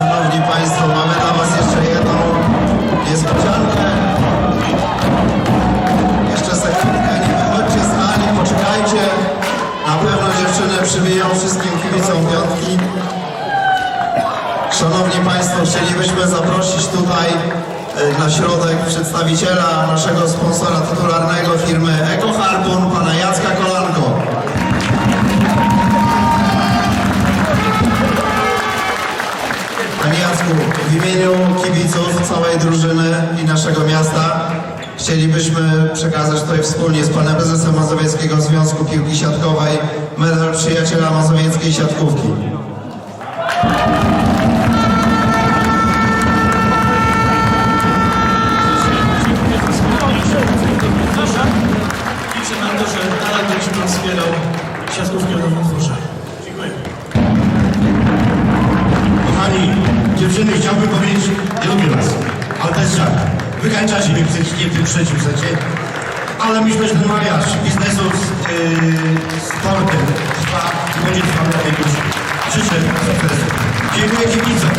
Szanowni Państwo, mamy dla Was jeszcze jedną niespodziankę. Jeszcze sekundkę, nie wychodźcie z sali, poczekajcie. Na pewno dziewczyny przybiją wszystkim kibicom piątki. Szanowni Państwo, chcielibyśmy zaprosić tutaj e, na środek przedstawiciela naszego sponsora tytularnego firmy Jacku, w imieniu kibiców, całej drużyny i naszego miasta chcielibyśmy przekazać tutaj wspólnie z panem prezesem Mazowieckiego Związku Piłki Siatkowej medal przyjaciela mazowieckiej siatkówki. Liczę na to, że dalej będzie Pan wspierał siatkówkę w. dziewczyny, chciałbym powiedzieć, nie lubię was, ale to jest żart. Wykańczacie mnie psychicznie w tym trzecim secie, ale myślę, że ten biznesu z yy, sportem trwa i będzie trwał na tej. Życzę sukcesu. Dziękuję kibicom.